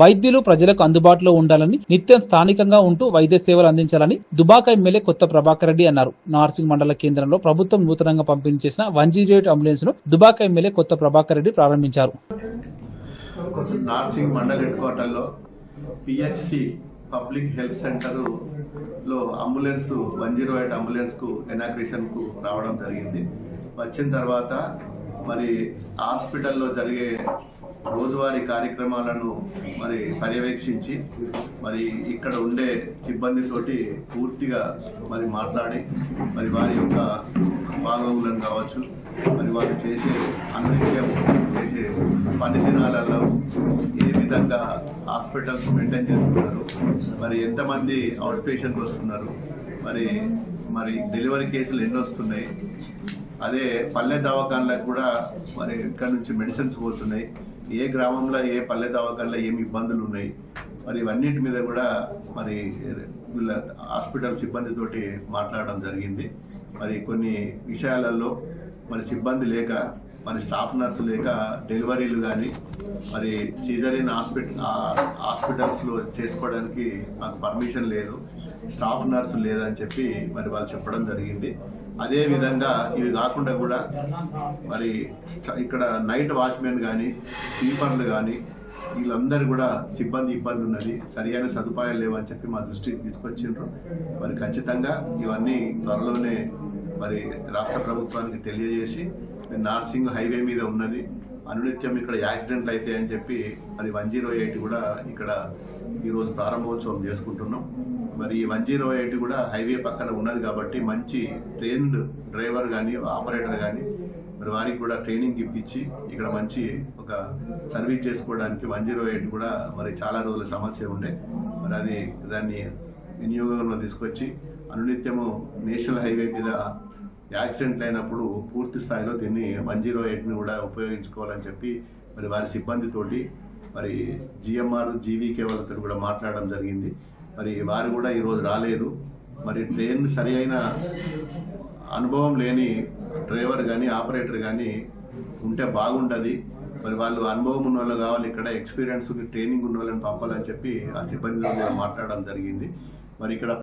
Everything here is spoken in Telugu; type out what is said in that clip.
వైద్యులు ప్రజలకు అందుబాటులో ఉండాలని నిత్యం స్థానికంగా ఉంటూ వైద్య సేవలు అందించాలని దుబాక ఎమ్మెల్యే కొత్త ప్రభాకర్ రెడ్డి అన్నారు. నార్సింగ్ మండల కేంద్రంలో ప్రభుత్వం నూతనంగా పంపిణీ చేసిన వన్ జీరో ఎయిట్ అంబులెన్స్ను దుబాక ఎమ్మెల్యే కొత్త ప్రభాకర్ రెడ్డి ప్రారంభించారు. నార్సింగ్ మండల హెడ్ క్వార్టర్లో పిహెచ్సి పబ్లిక్ హెల్త్ సెంటర్లో అంబులెన్స్ వన్ జీరో ఎయిట్ అంబులెన్స్కు ఎనాగ్రేషన్కు రావడం జరిగింది. వచ్చిన తర్వాత మరి హాస్పిటల్లో జరిగే రోజువారీ కార్యక్రమాలను మరి పర్యవేక్షించి మరి ఇక్కడ ఉండే సిబ్బందితోటి పూర్తిగా మరి మాట్లాడి మరి వారి యొక్క భాగవులను కావచ్చు మరి వారు చేసే అనునిత్యం చేసే పని దినాలలో ఏ విధంగా హాస్పిటల్స్ మెయింటైన్ చేస్తున్నారు మరి ఎంతమంది అవుట్ పేషెంట్ వస్తున్నారు మరి మరి డెలివరీ కేసులు ఎన్ని వస్తున్నాయి అదే పల్లె దవాఖానలకు కూడా మరి ఇక్కడ నుంచి మెడిసిన్స్ పోతున్నాయి. ఏ గ్రామంలో ఏ పల్లె దవాఖానలో ఏమి ఇబ్బందులు ఉన్నాయి? మరి ఇవన్నిటి మీద కూడా మరి వీళ్ళ హాస్పిటల్ సిబ్బందితోటి మాట్లాడడం జరిగింది. మరి కొన్ని విషయాలలో మరి సిబ్బంది లేక మరి స్టాఫ్ నర్సు లేక డెలివరీలు కానీ మరి సీజరిన్ హాస్పిటల్ హాస్పిటల్స్లో చేసుకోవడానికి మాకు పర్మిషన్ లేదు. స్టాఫ్ నర్సు లేదని చెప్పి మరి వాళ్ళు చెప్పడం జరిగింది. అదే విధంగా ఇవి కాకుండా కూడా మరి ఇక్కడ నైట్ వాచ్మెన్ కానీ స్లీపర్లు కానీ వీళ్ళందరూ కూడా సిబ్బంది ఇబ్బంది ఉన్నది. సరియైన సదుపాయాలు లేవని చెప్పి మా దృష్టికి తీసుకొచ్చిండ్రు. మరి ఖచ్చితంగా ఇవన్నీ త్వరలోనే మరి రాష్ట్ర ప్రభుత్వానికి తెలియజేసి నార్సింగ్ హైవే మీద ఉన్నది. అనునిత్యం ఇక్కడ యాక్సిడెంట్లు అయితే అని చెప్పి అది వన్ జీరో ఎయిట్ కూడా ఇక్కడ ఈరోజు ప్రారంభోత్సవం చేసుకుంటున్నాం. మరి ఈ వన్ జీరో ఎయిట్ కూడా హైవే పక్కన ఉన్నది కాబట్టి మంచి ట్రైన్డ్ డ్రైవర్ కానీ ఆపరేటర్ కానీ మరి వారికి కూడా ట్రైనింగ్ ఇప్పించి ఇక్కడ మంచి ఒక సర్వీస్ చేసుకోవడానికి వన్ జీరో ఎయిట్ కూడా మరి చాలా రోజుల సమస్య ఉండే. మరి అది దాన్ని వినియోగంలో తీసుకొచ్చి అనునిత్యము నేషనల్ హైవే మీద యాక్సిడెంట్ అయినప్పుడు పూర్తి స్థాయిలో దీన్ని వన్ జీరో ఎయిట్ని కూడా ఉపయోగించుకోవాలని చెప్పి మరి వారి సిబ్బందితోటి మరి జిఎంఆర్ జీవీకే వాళ్ళతో కూడా మాట్లాడడం జరిగింది. మరి వారు కూడా ఈరోజు రాలేరు మరి ట్రైన్ సరి అయిన అనుభవం లేని డ్రైవర్ కానీ ఆపరేటర్ కానీ ఉంటే బాగుంటుంది. మరి వాళ్ళు అనుభవం ఉన్న వాళ్ళు కావాలి ఇక్కడ ఎక్స్పీరియన్స్ ట్రైనింగ్ ఉన్న వాళ్ళని పంపాలని చెప్పి ఆ సిబ్బందితో కూడా మాట్లాడడం జరిగింది. మరి ఇక్కడ